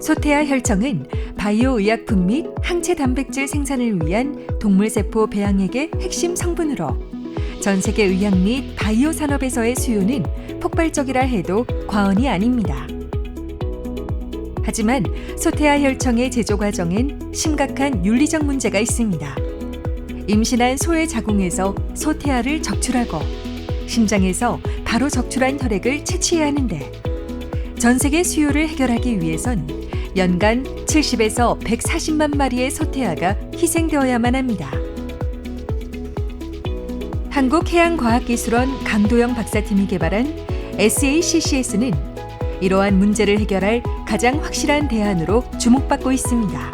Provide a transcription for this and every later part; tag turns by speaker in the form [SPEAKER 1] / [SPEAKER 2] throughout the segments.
[SPEAKER 1] 소태아 혈청은 바이오 의약품 및 항체 단백질 생산을 위한 동물세포 배양액의 핵심 성분으로 전 세계 의학 및 바이오 산업에서의 수요는 폭발적이라 해도 과언이 아닙니다. 하지만 소태아 혈청의 제조 과정엔 심각한 윤리적 문제가 있습니다. 임신한 소의 자궁에서 소태아를 적출하고 심장에서 바로 적출한 혈액을 채취해야 하는데 전 세계 수요를 해결하기 위해선 연간 70에서 140만 마리의 소태아가 희생되어야만 합니다. 한국해양과학기술원 강도영 박사팀이 개발한 SACCS는 이러한 문제를 해결할 가장 확실한 대안으로 주목받고 있습니다.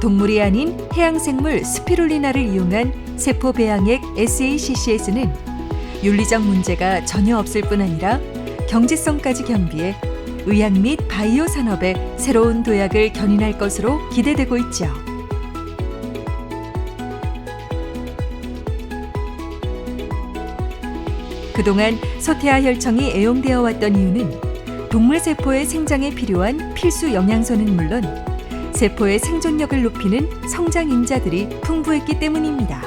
[SPEAKER 1] 동물이 아닌 해양생물 스피룰리나를 이용한 세포 배양액 SACCS는 윤리적 문제가 전혀 없을 뿐 아니라 경제성까지 겸비해 의학 및 바이오 산업에 새로운 도약을 견인할 것으로 기대되고 있죠. 그동안 소태아 혈청이 애용되어 왔던 이유는 동물 세포의 생장에 필요한 필수 영양소는 물론 세포의 생존력을 높이는 성장 인자들이 풍부했기 때문입니다.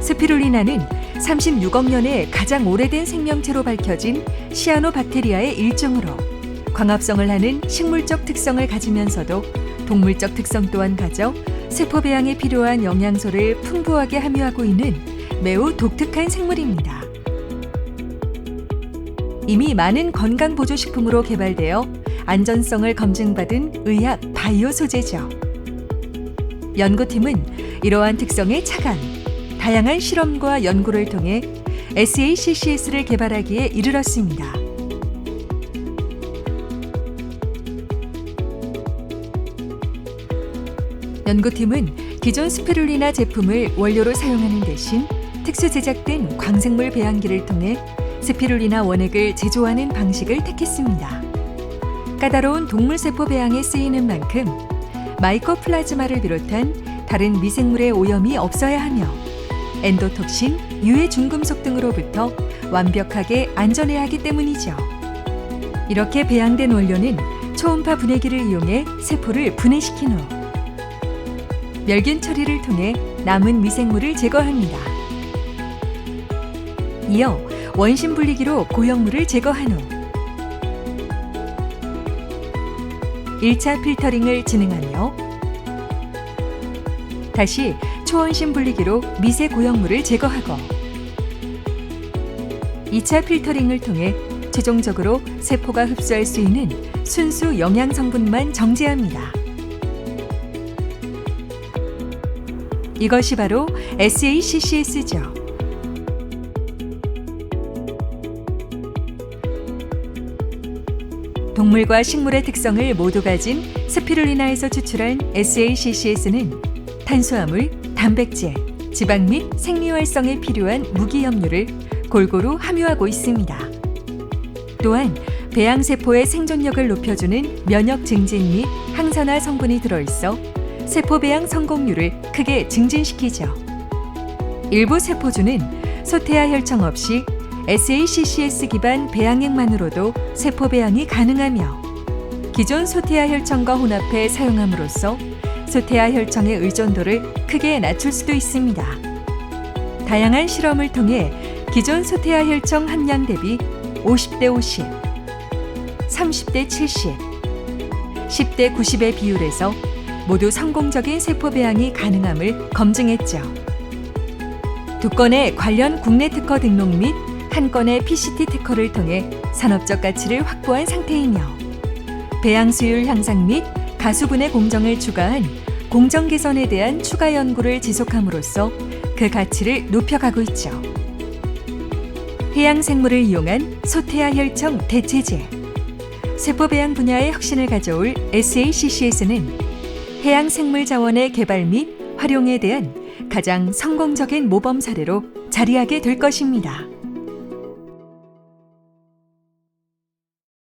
[SPEAKER 1] 스피룰리나는 36억 년의 가장 오래된 생명체로 밝혀진 시아노박테리아의 일종으로 광합성을 하는 식물적 특성을 가지면서도 동물적 특성 또한 가져 세포 배양에 필요한 영양소를 풍부하게 함유하고 있는 매우 독특한 생물입니다. 이미 많은 건강 보조 식품으로 개발되어 안전성을 검증받은 의학 바이오 소재죠. 연구팀은 이러한 특성에 착안, 다양한 실험과 연구를 통해 SACCS를 개발하기에 이르렀습니다. 연구팀은 기존 스피룰리나 제품을 원료로 사용하는 대신 특수 제작된 광생물 배양기를 통해 스피룰리나 원액을 제조하는 방식을 택했습니다. 까다로운 동물 세포 배양에 쓰이는 만큼 마이코플라즈마를 비롯한 다른 미생물의 오염이 없어야 하며 엔도톡신, 유해 중금속 등으로부터 완벽하게 안전해야 하기 때문이죠. 이렇게 배양된 원료는 초음파 분해기를 이용해 세포를 분해시킨 후 멸균 처리를 통해 남은 미생물을 제거합니다. 이어 원심 분리기로 고형물을 제거한 후 1차 필터링을 진행하며 다시 초원심 분리기로 미세 고형물을 제거하고 2차 필터링을 통해 최종적으로 세포가 흡수할 수 있는 순수 영양 성분만 정제합니다. 이것이 바로 SACCS죠. 동물과 식물의 특성을 모두 가진 스피룰리나에서 추출한 SACCS는 탄수화물, 단백질, 지방 및 생리활성에 필요한 무기염료를 골고루 함유하고 있습니다. 또한 배양세포의 생존력을 높여주는 면역 증진 및 항산화 성분이 들어있어 세포 배양 성공률을 크게 증진시키죠. 일부 세포주는 소태아 혈청 없이 SACCS 기반 배양액만으로도 세포 배양이 가능하며 기존 소태아 혈청과 혼합해 사용함으로써 소태아 혈청의 의존도를 크게 낮출 수도 있습니다. 다양한 실험을 통해 기존 소태아 혈청 함량 대비 50대 50, 30대 70, 10대 90의 비율에서 모두 성공적인 세포 배양이 가능함을 검증했죠. 두 건의 관련 국내 특허 등록 및 한 건의 PCT 특허를 통해 산업적 가치를 확보한 상태이며 배양 수율 향상 및 가수분해 공정을 추가한 공정 개선에 대한 추가 연구를 지속함으로써 그 가치를 높여가고 있죠. 해양 생물을 이용한 소태아 혈청 대체제 세포 배양 분야의 혁신을 가져올 SACCS는 해양 생물 자원의 개발 및 활용에 대한 가장 성공적인 모범 사례로 자리하게 될 것입니다.